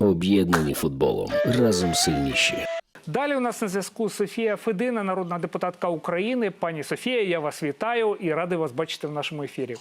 Об'єднані футболом. Разом сильніші. Далі у нас на зв'язку Софія Федина, народна депутатка України. Пані Софія, я вас вітаю і радий вас бачити в нашому ефірі.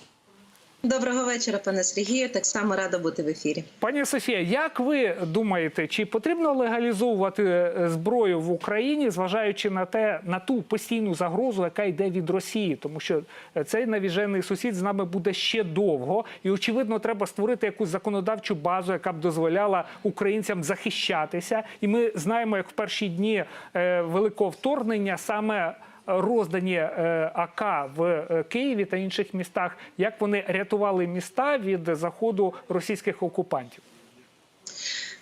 Доброго вечора, пане Сергію. Так само рада бути в ефірі. Пані Софія, як ви думаєте, чи потрібно легалізовувати е, зброю в Україні, зважаючи на те на ту постійну загрозу, яка йде від Росії, тому що е, цей навіжений сусід з нами буде ще довго, і очевидно, треба створити якусь законодавчу базу, яка б дозволяла українцям захищатися. І ми знаємо, як в перші дні е, великого вторгнення саме. Роздані е, АК в е, Києві та інших містах, як вони рятували міста від заходу російських окупантів.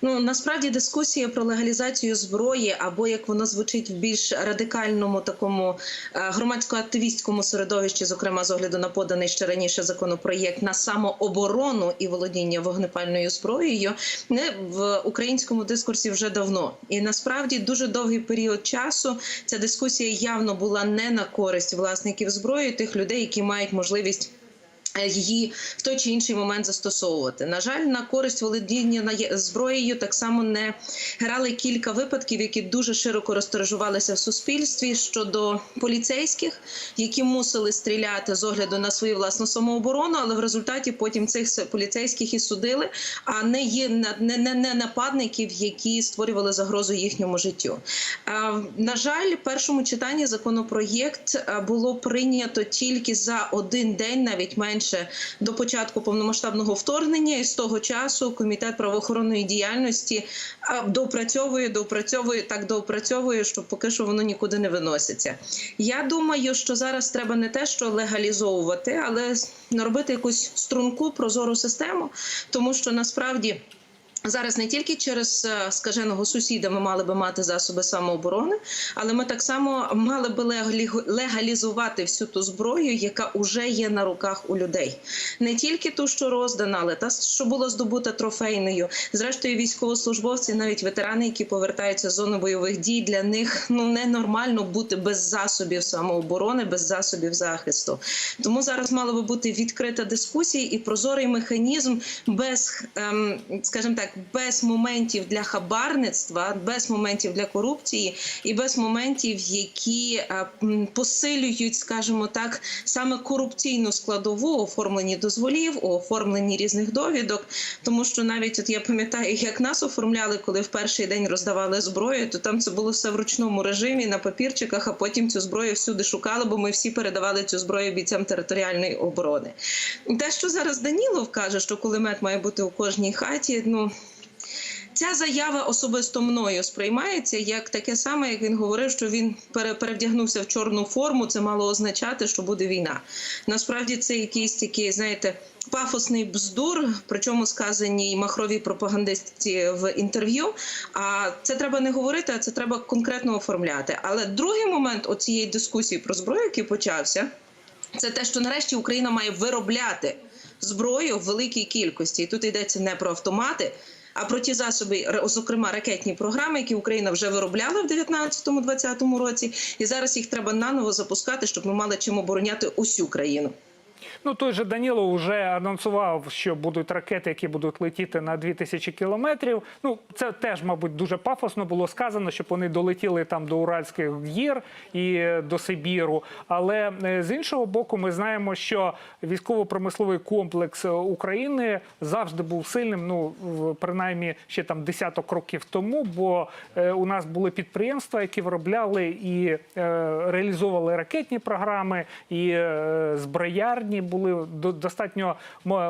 Ну насправді дискусія про легалізацію зброї, або як воно звучить в більш радикальному такому е, громадсько-активістському середовищі, зокрема з огляду на поданий ще раніше законопроєкт на самооборону і володіння вогнепальною зброєю, не в українському дискурсі вже давно. І насправді дуже довгий період часу ця дискусія явно була не на користь власників зброї, тих людей, які мають можливість. Е, Її в той чи інший момент застосовувати. На жаль, на користь володіння зброєю так само не грали кілька випадків, які дуже широко розтиражувалися в суспільстві щодо поліцейських, які мусили стріляти з огляду на свою власну самооборону, але в результаті потім цих поліцейських і судили, а не є не, не, не нападників, які створювали загрозу їхньому життю. На жаль, в першому читанні законопроєкт було прийнято тільки за один день, навіть менше до початку повномасштабного вторгнення. І з того часу комітет правоохоронної діяльності допрацьовує, допрацьовує так допрацьовує, що поки що воно нікуди не виноситься. Я думаю, що зараз треба не те, що легалізовувати, але наробити якусь струнку прозору систему, тому що насправді. Зараз не тільки через е, скаженого сусіда ми мали би мати засоби самооборони, але ми так само мали би легалі- легалізувати всю ту зброю, яка вже є на руках у людей. Не тільки ту, що роздана, але та, що була здобута трофейною. Зрештою, військовослужбовці, навіть ветерани, які повертаються з зони бойових дій, для них ну ненормально бути без засобів самооборони, без засобів захисту. Тому зараз мала би бути відкрита дискусія і прозорий механізм без, ем, скажімо так, без моментів для хабарництва, без моментів для корупції і без моментів, які е, посилюють, скажімо так, саме корупційну складову у оформленні дозволів, у оформленні різних довідок. Тому що навіть от я пам'ятаю, як нас оформляли, коли в перший день роздавали зброю, то там це було все в ручному режимі на папірчиках, а потім цю зброю всюди шукали, бо ми всі передавали цю зброю бійцям територіальної оборони. Те, що зараз Данілов каже, що кулемет має бути у кожній хаті, ну. Ця заява особисто мною сприймається як таке саме, як він говорив, що він пере- перевдягнувся в чорну форму. Це мало означати, що буде війна. Насправді це якийсь такий, знаєте, пафосний бздур, причому сказані махрові пропагандисті в інтерв'ю. А це треба не говорити, а це треба конкретно оформляти. Але другий момент оцієї дискусії про зброю, який почався, це те, що нарешті Україна має виробляти зброю в великій кількості. І тут йдеться не про автомати. А про ті засоби, зокрема ракетні програми, які Україна вже виробляла в 19-20 році, і зараз їх треба наново запускати, щоб ми мали чим обороняти усю країну. Ну той же Даніло вже анонсував, що будуть ракети, які будуть летіти на 2000 кілометрів. Ну це теж, мабуть, дуже пафосно було сказано, щоб вони долетіли там до Уральських гір і е, до Сибіру. Але е, з іншого боку, ми знаємо, що військово-промисловий комплекс е, України завжди був сильним. Ну принаймні ще там десяток років тому. Бо у нас були підприємства, які виробляли і реалізовували ракетні програми, і зброярні були достатньо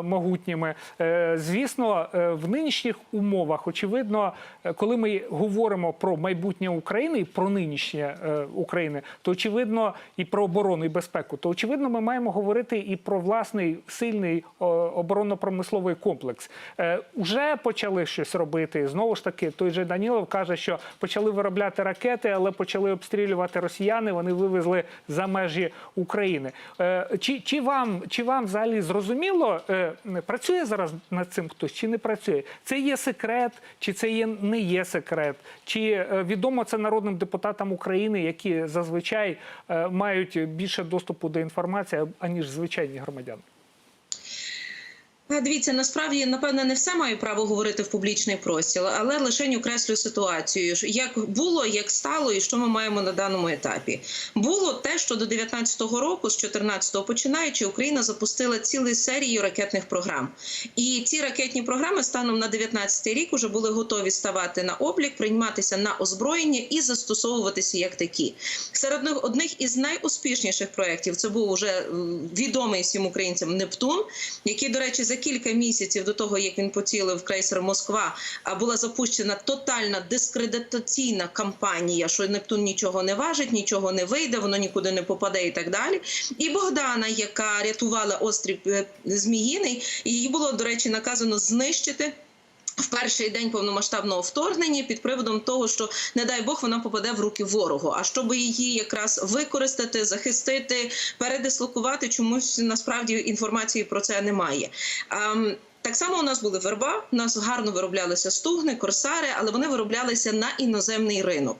могутніми. Е, Звісно, е, в нинішніх умовах, очевидно, е, коли ми говоримо про майбутнє України і про нинішнє України, то очевидно і про оборону і безпеку, то очевидно, ми маємо говорити і про власний сильний оборонно-промисловий комплекс. Уже почали щось робити. Знову ж таки, той же Данілов каже, що почали виробляти ракети, але почали обстрілювати росіяни. Вони вивезли за межі України. Чи, чи вам чи вам взагалі зрозуміло, е, працює зараз над цим хтось чи не працює? Це є секрет, чи це є не є секрет? Чи е, відомо це народним депутатам України, які зазвичай е, мають більше доступу до інформації аніж звичайні громадяни? Е, Дивіться, насправді напевне не все маю право говорити в публічний простір, але лише окреслю ситуацію. Як було, як стало, і що ми маємо на даному етапі. Було те, що до 19-го року, з 14-го починаючи, Україна запустила цілу серію ракетних програм. І ці ракетні програми станом на 19-й рік вже були готові ставати на облік, прийматися на озброєння і застосовуватися як такі. Серед них одних із найуспішніших проєктів це був уже відомий всім українцям Нептун, який, до речі, за кілька місяців до того, як він поцілив крейсер Москва, була запущена тотальна дискредитаційна кампанія, що Нептун нічого не важить, нічого не вийде, воно нікуди не попаде і так далі. І Богдана, яка рятувала острів е, Зміїний, її було, до речі, наказано знищити. В перший день повномасштабного вторгнення під приводом того, що не дай Бог вона попаде в руки ворогу. А щоб її якраз використати, захистити, передислокувати, чомусь насправді інформації про це немає. Так само у нас були верба, у нас гарно вироблялися стугни, корсари, але вони вироблялися на іноземний ринок.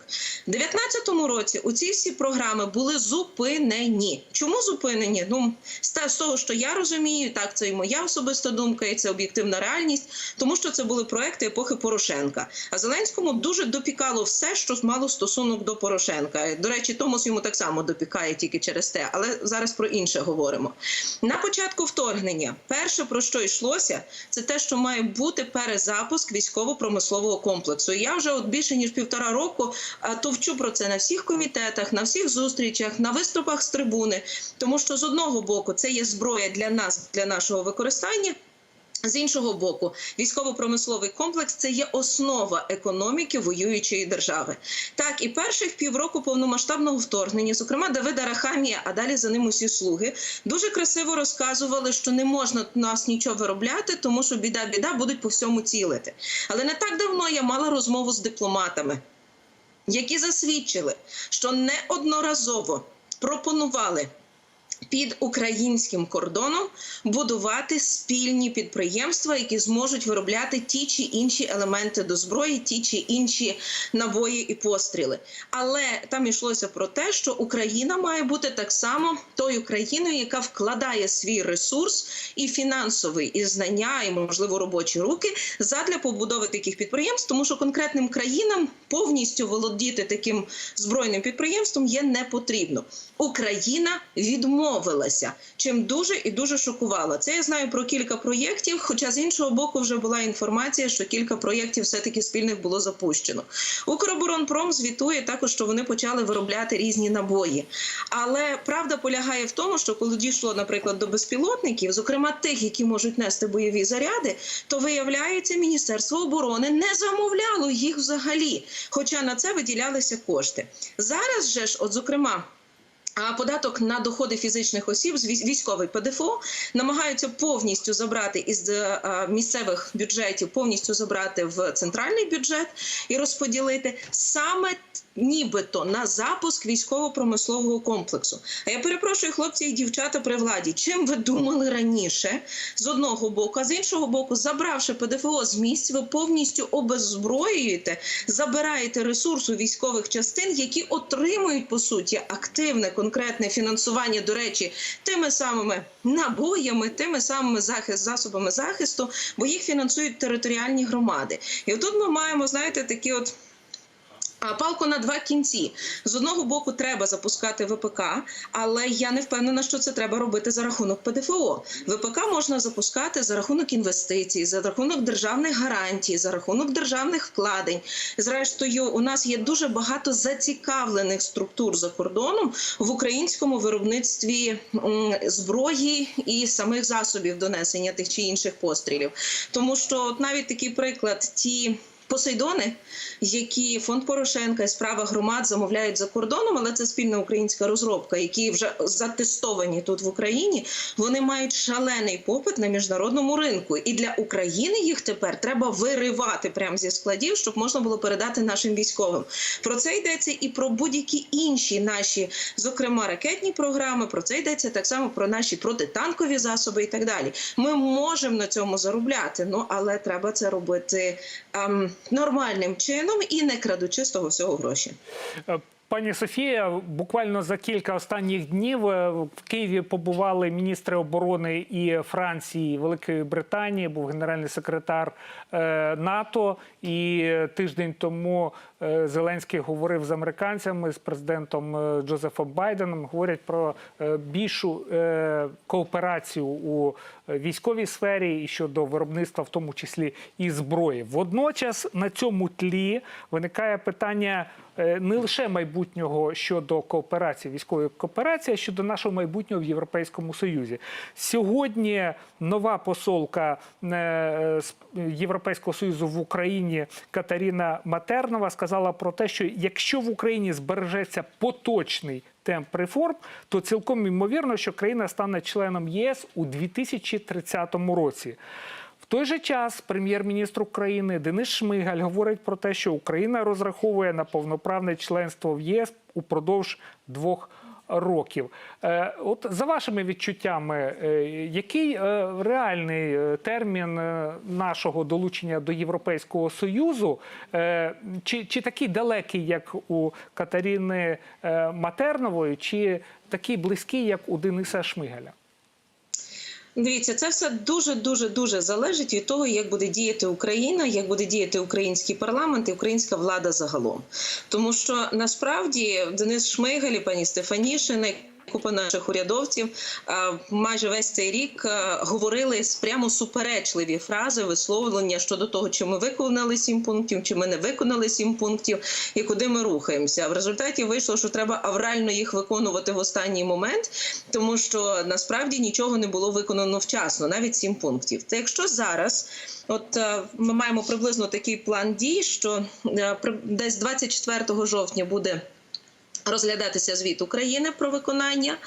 У 2019 році у ці всі програми були зупинені. Чому зупинені? Ну з того, що я розумію, так це і моя особиста думка, і це об'єктивна реальність, тому що це були проекти епохи Порошенка. А Зеленському дуже допікало все, що мало стосунок до Порошенка. До речі, Томос йому так само допікає тільки через те, але зараз про інше говоримо. На початку вторгнення перше про що йшлося, це те, що має бути перезапуск військово-промислового комплексу. Я вже от більше ніж півтора року товчу про це на всіх комітетах, на всіх зустрічах, на виступах з трибуни, тому що з одного боку це є зброя для нас, для нашого використання. З іншого боку, військово-промисловий комплекс це є основа економіки воюючої держави. Так, і перших півроку повномасштабного вторгнення, зокрема Давида Рахамія, а далі за ним усі слуги, дуже красиво розказували, що не можна нас нічого виробляти, тому що біда, біда будуть по всьому цілити. Але не так давно я мала розмову з дипломатами, які засвідчили, що неодноразово пропонували під українським кордоном будувати спільні підприємства, які зможуть виробляти ті чи інші елементи до зброї, ті чи інші набої і постріли. Але там йшлося про те, що Україна має бути так само тою країною, яка вкладає свій ресурс і фінансовий, і знання, і можливо робочі руки задля побудови таких підприємств, тому що конкретним країнам повністю володіти таким збройним підприємством є не потрібно. Україна відмовилася, чим дуже і дуже шокувала. Це я знаю про кілька проєктів. Хоча з іншого боку, вже була інформація, що кілька проєктів все таки спільних було запущено. Укроборонпром звітує також, що вони почали виробляти різні набої. Але правда полягає в тому, що коли дійшло, наприклад, до безпілотників, зокрема тих, які можуть нести бойові заряди, то виявляється, міністерство оборони не замовляло їх взагалі, хоча на це виділялися кошти. Зараз же ж, от зокрема. А податок на доходи фізичних осіб військовий ПДФО намагаються повністю забрати із е, місцевих бюджетів, повністю забрати в центральний бюджет і розподілити саме нібито на запуск військово-промислового комплексу. А я перепрошую, хлопці і дівчата при владі. Чим ви думали раніше з одного боку, а з іншого боку, забравши ПДФО з місць, ви повністю обеззброюєте, забираєте ресурс у військових частин, які отримують по суті активне конкретне фінансування. До речі, тими самими набоями, тими самими захист засобами захисту, бо їх фінансують територіальні громади. І отут ми маємо, знаєте, такі от. Палку на два кінці з одного боку треба запускати ВПК, але я не впевнена, що це треба робити за рахунок ПДФО. ВПК можна запускати за рахунок інвестицій, за рахунок державних гарантій, за рахунок державних вкладень. Зрештою, у нас є дуже багато зацікавлених структур за кордоном в українському виробництві зброї і самих засобів донесення тих чи інших пострілів. Тому що от навіть такий приклад ті. Посейдони, які фонд Порошенка і справа громад замовляють за кордоном, але це спільна українська розробка, які вже затестовані тут в Україні. Вони мають шалений попит на міжнародному ринку, і для України їх тепер треба виривати прямо зі складів, щоб можна було передати нашим військовим. Про це йдеться і про будь-які інші наші, зокрема ракетні програми. Про це йдеться так само про наші протитанкові засоби і так далі. Ми можемо на цьому заробляти, ну але треба це робити ем, нормальним чином і не крадучи з того всього гроші. Е, Пані Софія, буквально за кілька останніх днів е, в Києві побували міністри оборони і Франції, і Великої Британії, був генеральний секретар е, НАТО. І тиждень тому Зеленський говорив з американцями, з президентом е, Джозефом Байденом. Говорять про е, більшу е, кооперацію у е, військовій сфері і щодо виробництва, в тому числі і зброї. Водночас на цьому тлі виникає питання е, не лише майбутнього щодо кооперації, військової кооперації, а щодо нашого майбутнього в Європейському Союзі. Сьогодні нова посолка е, Європейського Союзу в Україні Катерина Матернова сказала про те, що якщо в Україні збережеться поточний темп реформ, то цілком ймовірно, що країна стане членом ЄС у 2030 році. В той же час прем'єр-міністр України Денис Шмигаль говорить про те, що Україна розраховує на повноправне членство в ЄС упродовж двох років. Е, От за вашими відчуттями, е, який е, реальний термін нашого долучення до Європейського Союзу, чи, чи такий далекий, як у Катерини е, Матернової, чи такий близький, як у Дениса Шмигаля? Дивіться, це все дуже дуже дуже залежить від того, як буде діяти Україна, як буде діяти український парламент і українська влада загалом. Тому що насправді Денис Шмигаль і пані Стефанішина. Купа наших урядовців майже весь цей рік говорили прямо суперечливі фрази, висловлення щодо того, чи ми виконали сім пунктів, чи ми не виконали сім пунктів, і куди ми рухаємося. В результаті вийшло, що треба аврально їх виконувати в останній момент, тому що насправді нічого не було виконано вчасно, навіть сім пунктів. Та якщо зараз, от ми маємо приблизно такий план дій, що десь 24 жовтня буде. Розглядатися звіт України про виконання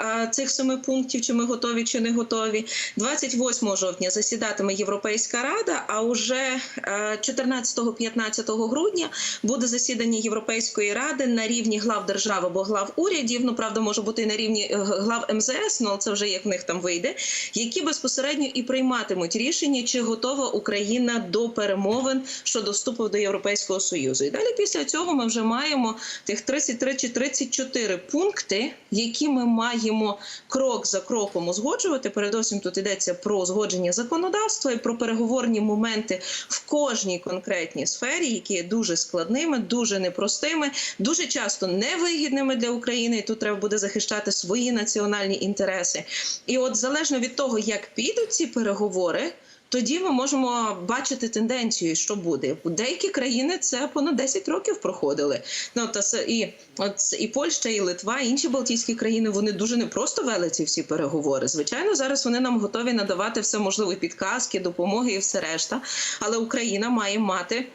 е, цих семи пунктів, чи ми готові, чи не готові. 28 жовтня засідатиме Європейська рада. А уже е, 14-15 грудня буде засідання Європейської ради на рівні глав держав або глав урядів. Ну правда, може бути і на рівні е, глав МЗС, ну це вже як в них там вийде, які безпосередньо і прийматимуть рішення, чи готова Україна до перемовин щодо вступу до Європейського союзу. І далі після цього ми вже маємо тих 33 чи 34 пункти, які ми маємо крок за кроком узгоджувати. Передусім тут йдеться про узгодження законодавства і про переговорні моменти в кожній конкретній сфері, які є дуже складними, дуже непростими, дуже часто невигідними для України. І тут треба буде захищати свої національні інтереси. І от залежно від того, як підуть ці переговори. Тоді ми можемо бачити тенденцію, що буде. у Деякі країни це понад 10 років проходили. Ну та і от і Польща, і Литва, і інші Балтійські країни вони дуже непросто вели ці всі переговори. Звичайно, зараз вони нам готові надавати все можливе підказки, допомоги і все решта. Але Україна має мати.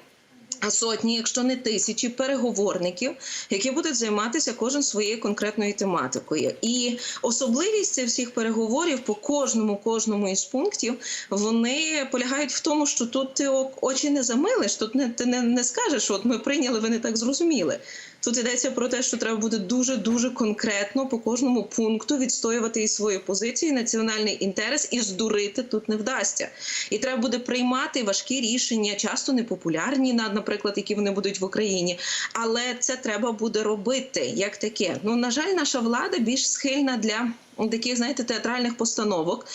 Сотні, якщо не тисячі переговорників, які будуть займатися кожен своєю конкретною тематикою, і особливість цих всіх переговорів по кожному кожному із пунктів вони полягають в тому, що тут ти очі не замилиш, тут не ти не, не скажеш, от ми прийняли, ви не так зрозуміли. Тут йдеться про те, що треба буде дуже дуже конкретно по кожному пункту відстоювати і свою позицію, і національний інтерес, і здурити тут не вдасться. І треба буде приймати важкі рішення, часто непопулярні, на- наприклад, які вони будуть в Україні. Але це треба буде робити як таке. Ну на жаль, наша влада більш схильна для таких, знаєте, театральних постановок,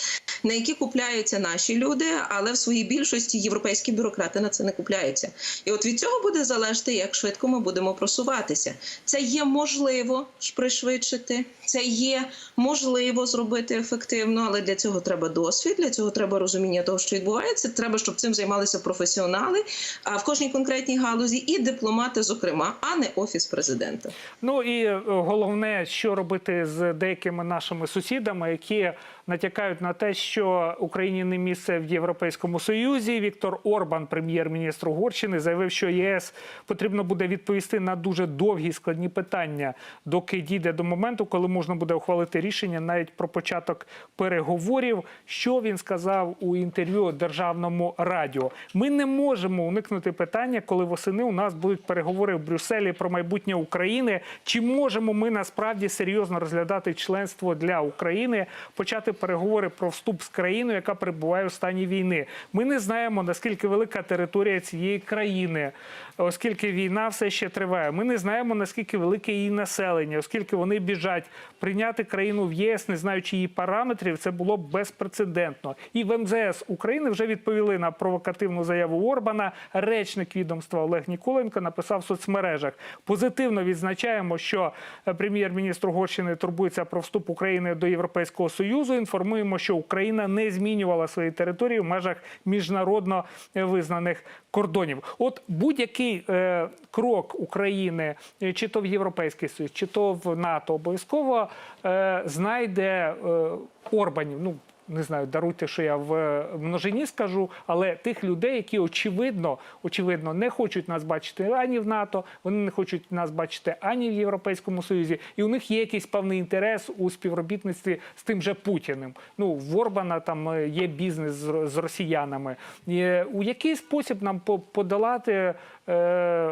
на які купляються наші люди, але в своїй більшості європейські бюрократи на це не купляються. І от від цього буде залежати, як швидко ми будемо просуватися. Це є можливо пришвидшити, це є можливо зробити ефективно, але для цього треба досвід, для цього треба розуміння того, що відбувається. Треба, щоб цим займалися професіонали, а в кожній конкретній галузі і дипломати, зокрема, а не офіс президента. Ну і е, головне, що робити з деякими нашими сусідами, які натякають на те, що Україні не місце в Європейському Союзі. Віктор Орбан, прем'єр-міністр Угорщини, заявив, що ЄС потрібно буде відповісти на дуже довгі складні питання, доки дійде до моменту, коли можна буде ухвалити рішення навіть про початок переговорів. Що він сказав у інтерв'ю державному радіо? Ми не можемо уникнути питання, коли восени у нас будуть переговори в Брюсселі про майбутнє України. Чи можемо ми насправді серйозно розглядати членство для України почати переговори про вступ з країною, яка перебуває у стані війни. Ми не знаємо наскільки велика територія цієї країни, оскільки війна все ще триває. Ми не знаємо наскільки велике її населення, оскільки вони біжать прийняти країну в ЄС, не знаючи її параметрів, це було б безпрецедентно. І в МЗС України вже відповіли на провокативну заяву Орбана. Речник відомства Олег Ніколенко написав в соцмережах. Позитивно відзначаємо, що прем'єр-міністр Угорщини турбується про вступ України до Європейського союзу. Інформуємо, що Україна не змінювала свої території в межах міжнародно е, визнаних кордонів. От будь-який е, крок України, е, чи то в Європейський Союз, чи то в НАТО, обов'язково е, знайде е, Орбанів. Ну не знаю, даруйте, що я в множині скажу, але тих людей, які очевидно, очевидно, не хочуть нас бачити ані в НАТО, вони не хочуть нас бачити ані в Європейському Союзі, і у них є якийсь певний інтерес у співробітництві з тим же Путіним. Ну в Орбана там е, є бізнес з, росіянами. Е, У який спосіб нам по- подолати е,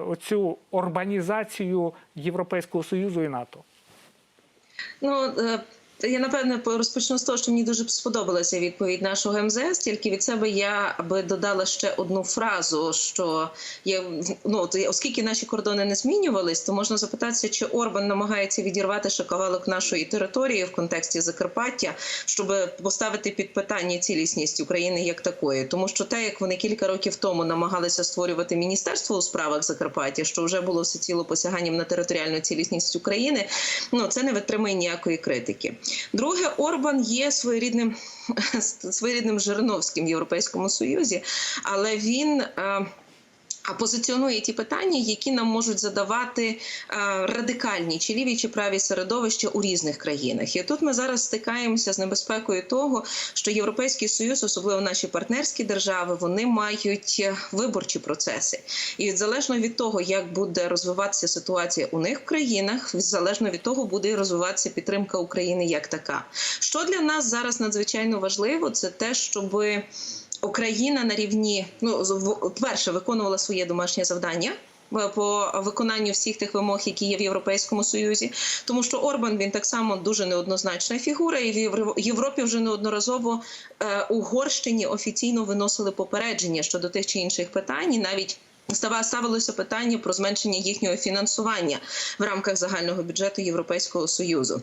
оцю орбанізацію Європейського Союзу і НАТО? Ну е, я напевне розпочну з того, що мені дуже сподобалася відповідь нашого МЗС. Тільки від себе я би додала ще одну фразу: що є ну оскільки наші кордони не змінювались, то можна запитатися, чи Орбан намагається відірвати кавалок нашої території в контексті Закарпаття, щоб поставити під питання цілісність України як такої, тому що те, як вони кілька років тому намагалися створювати міністерство у справах Закарпаття, що вже було всеціло посяганням на територіальну цілісність України, ну це не витримує ніякої критики. Друге, Орбан є своєрідним своєрідним Жириновським в Європейському Союзі, але він. А позиціонує ті питання, які нам можуть задавати е, радикальні чи ліві чи праві середовища у різних країнах. І тут ми зараз стикаємося з небезпекою того, що Європейський Союз, особливо наші партнерські держави, вони мають е, виборчі процеси. І залежно від того, як буде розвиватися ситуація у них в країнах, залежно від того, буде розвиватися підтримка України як така. Що для нас зараз надзвичайно важливо, це те, щоби. Україна на рівні ну перше виконувала своє домашнє завдання. е, По виконанню всіх тих вимог, які є в Європейському Союзі, тому що Орбан він так само дуже неоднозначна фігура, і в Євро- Європі вже неодноразово е, Угорщині офіційно виносили попередження щодо тих чи інших питань, і навіть ставилося питання про зменшення їхнього фінансування в рамках загального бюджету Європейського Союзу.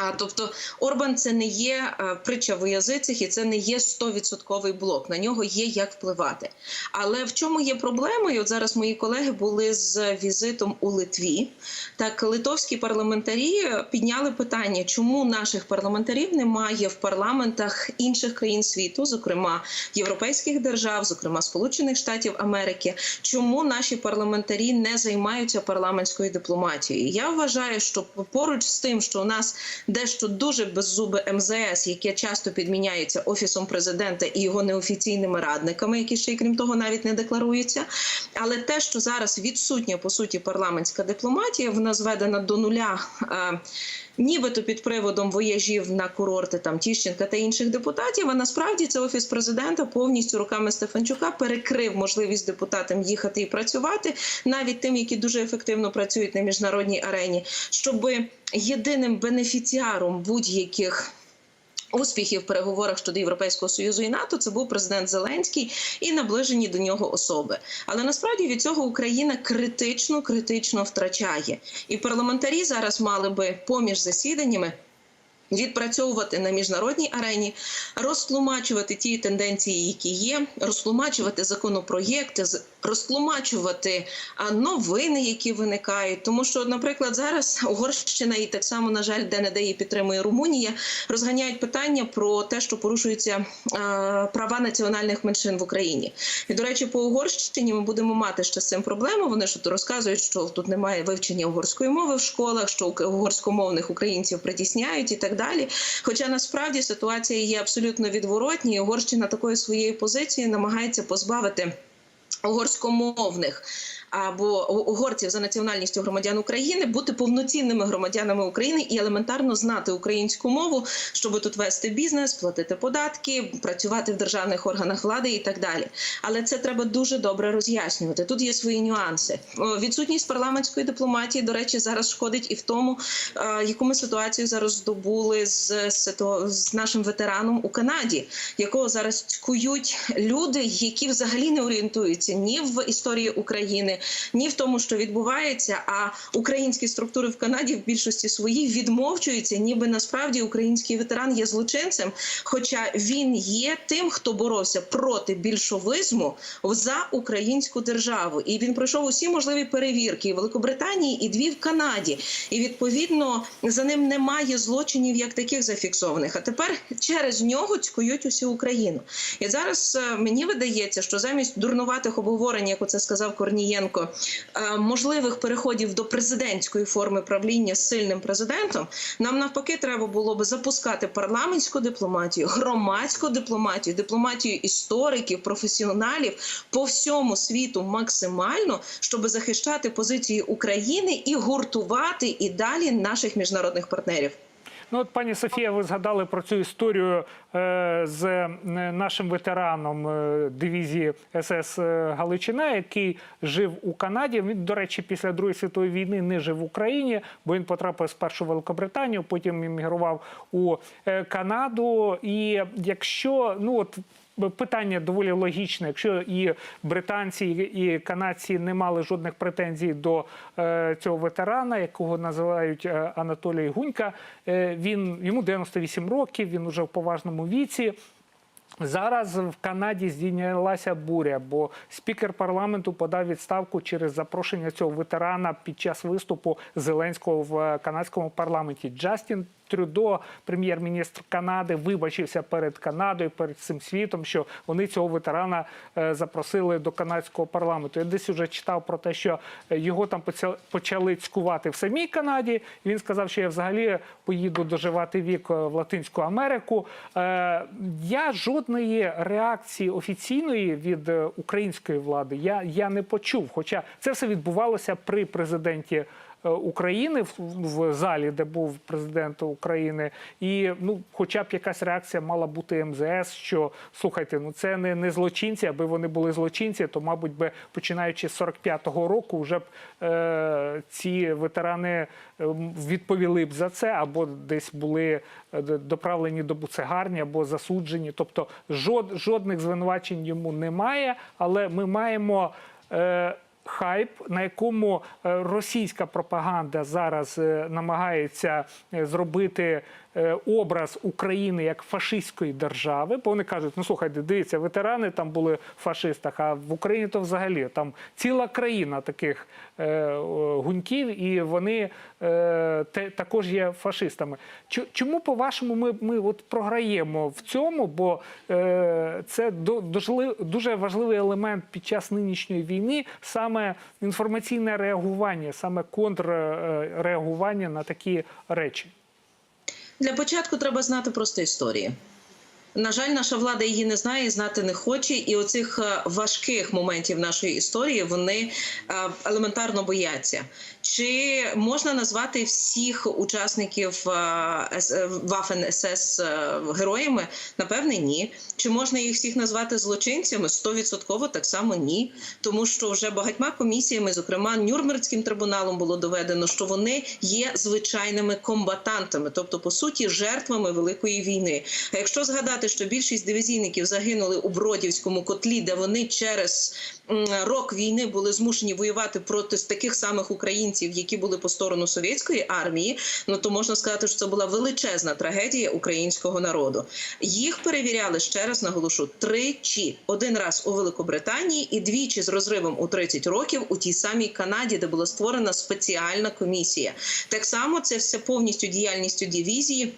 А тобто Орбан це не є е, притча в язицях, і це не є 100% блок. На нього є як впливати. Але в чому є проблемою? От зараз мої колеги були з візитом у Литві. Так, литовські парламентарі підняли питання, чому наших парламентарів немає в парламентах інших країн світу, зокрема європейських держав, зокрема Сполучених Штатів Америки. Чому наші парламентарі не займаються парламентською дипломатією? Я вважаю, що поруч з тим, що у нас дещо дуже беззубе МЗС, яке часто підміняється офісом президента і його неофіційними радниками, які ще й крім того навіть не декларуються. Але те, що зараз відсутня по суті парламентська дипломатія, вона зведена до нуля. Нібито під приводом вояжів на курорти там Тіщенка та інших депутатів. А насправді це офіс президента повністю руками Стефанчука перекрив можливість депутатам їхати і працювати, навіть тим, які дуже ефективно працюють на міжнародній арені, щоб єдиним бенефіціаром будь-яких. Успіхів в переговорах щодо Європейського союзу і НАТО це був президент Зеленський і наближені до нього особи. Але насправді від цього Україна критично критично втрачає, і парламентарі зараз мали би поміж засіданнями. Відпрацьовувати на міжнародній арені, розтлумачувати ті тенденції, які є, розтлумачувати законопроєкти, розтлумачувати новини, які виникають. Тому що, наприклад, зараз Угорщина і так само, на жаль, де не де її підтримує Румунія, розганяють питання про те, що порушуються права національних меншин в Україні. І до речі, по Угорщині ми будемо мати ще з цим проблему. Вони що розказують, що тут немає вивчення угорської мови в школах, що угорськомовних українців притісняють і так. Хоча насправді ситуація є абсолютно відворотній. Угорщина такої своєї позиції намагається позбавити угорськомовних або угорців за національністю громадян України бути повноцінними громадянами України і елементарно знати українську мову, щоб тут вести бізнес, платити податки, працювати в державних органах влади і так далі. Але це треба дуже добре роз'яснювати. Тут є свої нюанси. Відсутність парламентської дипломатії, до речі, зараз шкодить і в тому, е, яку ми ситуацію зараз здобули з, з нашим ветераном у Канаді, якого зараз цькують люди, які взагалі не орієнтуються ні в історії України, ні в тому, що відбувається. А українські структури в Канаді в більшості своїй відмовчуються, ніби насправді український ветеран є злочинцем, хоча він є тим, хто боровся проти більшовизму за українську державу, і він пройшов усі можливі перевірки і в Великобританії і дві в Канаді. І відповідно за ним немає злочинів як таких зафіксованих. А тепер через нього цькують усю Україну. І зараз е, мені видається, що замість дурнуватих обговорень, як оце сказав Корнієнко, е, можливих переходів до президентської форми правління з сильним президентом, нам навпаки треба було би запускати парламентську дипломатію, громадську дипломатію, дипломатію істориків, професіоналів по всьому світу максимально, щоб захищати позиції України і гуртувати і далі наших міжнародних партнерів. Ну, от, пані Софія, ви згадали про цю історію е, з е, нашим ветераном е, дивізії СС Галичина, який жив у Канаді. Він, до речі, після Другої світової війни не жив в Україні, бо він потрапив спершу в Великобританію, потім іммігрував у Канаду. І якщо ну от. Питання доволі логічне. Якщо і британці, і канадці не мали жодних претензій до е, цього ветерана, якого називають е, Анатолій Гунька, е, він йому 98 років, він уже в поважному віці. Зараз в Канаді здійнялася буря, бо спікер парламенту подав відставку через запрошення цього ветерана під час виступу Зеленського в канадському парламенті. Джастін Трюдо, прем'єр-міністр Канади, вибачився перед Канадою, перед всім світом, що вони цього ветерана е, запросили до канадського парламенту. Я десь вже читав про те, що його там почали цькувати в самій Канаді. Він сказав, що я взагалі поїду доживати вік е, в Латинську Америку. Е, Я жодної реакції офіційної від української влади я, я не почув. Хоча це все відбувалося при президенті. Е, України в, залі, де був президент України, і ну, хоча б якась реакція мала бути МЗС, що слухайте, ну це не, не злочинці, аби вони були злочинці, то мабуть би починаючи з 45-го року, вже б е, ці ветерани е, відповіли б за це, або десь були е, доправлені до буцегарні, або засуджені. Тобто жод, жодних звинувачень йому немає, але ми маємо. Хайп, на якому е, російська пропаганда зараз е, намагається е, зробити образ України як фашистської держави, бо вони кажуть: ну слухайте, дивіться, ветерани там були в фашистах, а в Україні то взагалі там ціла країна таких е, гуньків, і вони е, те, також є фашистами. Чому, по-вашому, ми, ми от програємо в цьому? Бо е, це до- дуже важливий елемент під час нинішньої війни, саме інформаційне реагування, саме контрреагування на такі речі. Для початку треба знати просто історію. На жаль, наша влада її не знає, знати не хоче, і оцих е, важких моментів нашої історії вони е, елементарно бояться. Чи можна назвати всіх учасників Вафен СС героями? Напевне, ні. Чи можна їх всіх назвати злочинцями? Стовідсотково так само ні. Тому що вже багатьма комісіями, зокрема Нюрнбергським трибуналом, було доведено, що вони є звичайними комбатантами, тобто по суті жертвами великої війни. А якщо згадати, що більшість дивізійників загинули у Бродівському котлі, де вони через рок війни були змушені воювати проти таких самих українців, які були по сторону совєтської армії, ну то можна сказати, що це була величезна трагедія українського народу. Їх перевіряли ще раз наголошу тричі: один раз у Великобританії і двічі з розривом у 30 років у тій самій Канаді, де була створена спеціальна комісія. Так само це все повністю діяльністю дивізії.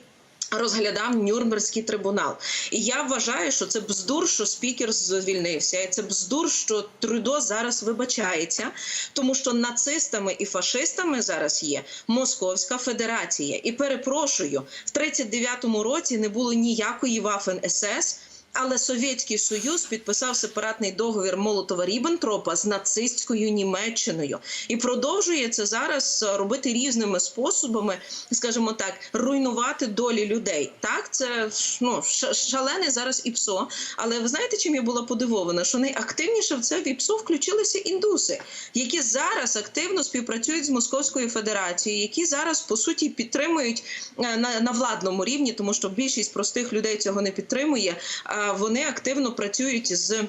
Розглядав Нюрнберзький трибунал, і я вважаю, що це бздур, що спікер звільнився, і це бздур, що Трудо зараз вибачається, тому що нацистами і фашистами зараз є Московська Федерація. І перепрошую, в 39-му році не було ніякої Вафен СС. Але Совєтський Союз підписав сепаратний договір Молотова Ріббентропа з нацистською Німеччиною і продовжує це зараз е, робити різними способами, скажімо так, руйнувати долі людей. Так, це ну шалене зараз ІПСО. Але ви знаєте, чим я була подивована? Що найактивніше в це в ІПСО включилися індуси, які зараз активно співпрацюють з Московською Федерацією, які зараз по суті підтримують е, на, на владному рівні, тому що більшість простих людей цього не підтримує. А вони активно працюють з.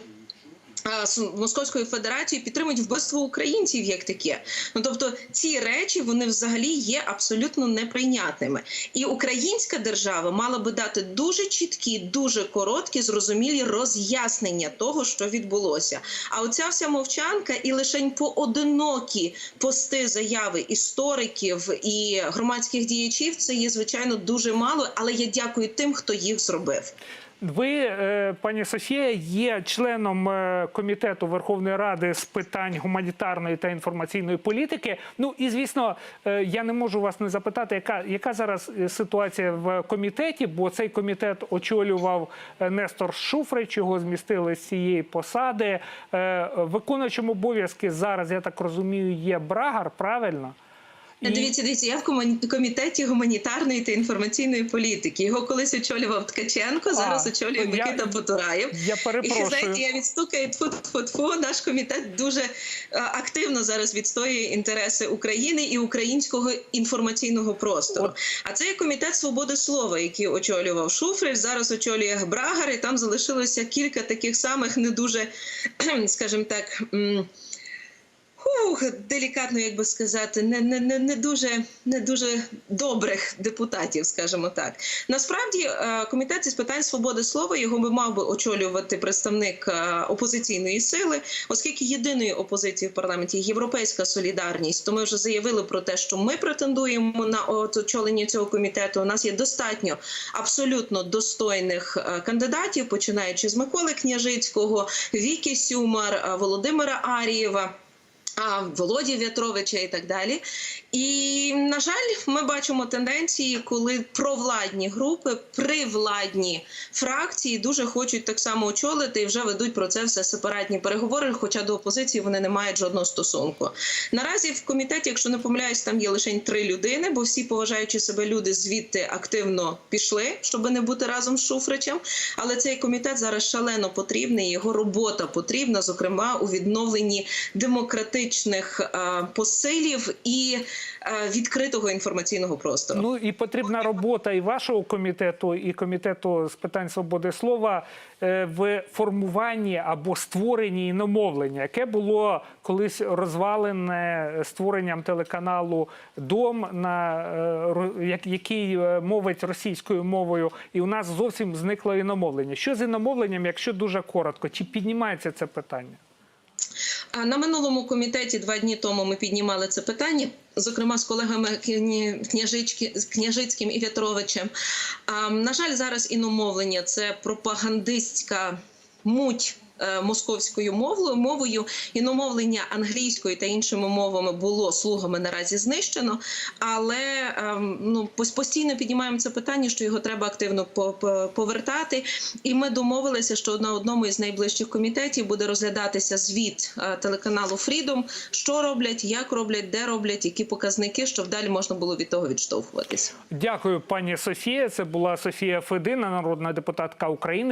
з Московською Федерацією підтримують вбивство українців як таке. Ну тобто ці речі вони взагалі є абсолютно неприйнятними. І українська держава мала би дати дуже чіткі, дуже короткі, зрозумілі роз'яснення того, що відбулося. А оця вся мовчанка і лишень поодинокі пости заяви істориків і громадських діячів, це є звичайно дуже мало. Але я дякую тим, хто їх зробив. Ви, е, пані Софія, є членом е, комітету Верховної Ради з питань гуманітарної та інформаційної політики. Ну і звісно, е, я не можу вас не запитати, яка, яка зараз ситуація в комітеті, бо цей комітет очолював Нестор Шуфрич, його змістили з цієї посади. Виконуючим обов'язки зараз, я так розумію, є Брагар, правильно? Дивіться, дивіться, я в комітеті гуманітарної та інформаційної політики. Його колись очолював Ткаченко, зараз А, очолює я- Микита Потураєв. Я І знаєте, я відстукаю тфу-тфу-тфу. Наш комітет дуже е, активно зараз відстоює інтереси України і українського інформаційного простору. От. А це є комітет свободи слова, який очолював Шуфрич. Зараз очолює Брагар, і там залишилося кілька таких самих не дуже, скажімо так. Ух, делікатно, як би сказати, не, не, не, не дуже не дуже добрих депутатів, скажімо так. Насправді, е, комітет із питань свободи слова його би мав би очолювати представник е, опозиційної сили, оскільки єдиною опозицією в парламенті європейська солідарність. То ми вже заявили про те, що ми претендуємо на очолення цього комітету. У нас є достатньо абсолютно достойних е, кандидатів, починаючи з Миколи Княжицького, Вікі Сюмар, Володимира Арієва. Володі В'ятровича і так далі. І на жаль, ми бачимо тенденції, коли провладні групи, привладні фракції дуже хочуть так само очолити і вже ведуть про це все сепаратні переговори. Хоча до опозиції вони не мають жодного стосунку. Наразі в комітеті, якщо не помиляюсь, там є лише три людини, бо всі поважаючи себе люди звідти активно пішли, щоб не бути разом з Шуфричем. Але цей комітет зараз шалено потрібний. Його робота потрібна, зокрема у відновленні демократичних е, посилів і е, відкритого інформаційного простору. Ну і потрібна робота і вашого комітету, і комітету з питань свободи слова е, в формуванні або створенні іномовлення, яке було колись розвалене створенням телеканалу Дом, на е, який мовить російською мовою, і у нас зовсім зникло іномовлення. Що з іномовленням, якщо дуже коротко, чи піднімається це питання? А на минулому комітеті два дні тому ми піднімали це питання, зокрема з колегами Княжицьким і В'ятровичем. На жаль, зараз іномовлення це пропагандистська муть. Е, Московською мовою мовою іномовлення англійською та іншими мовами було слугами наразі знищено, але ем, ну постійно піднімаємо це питання, що його треба активно по- по- повертати. І ми домовилися, що на одному із найближчих комітетів буде розглядатися звіт е, телеканалу Freedom, що роблять, як роблять, де роблять, які показники, щоб далі можна було від того відштовхуватися. Дякую, пані Софія. Це була Софія Федина, народна депутатка України.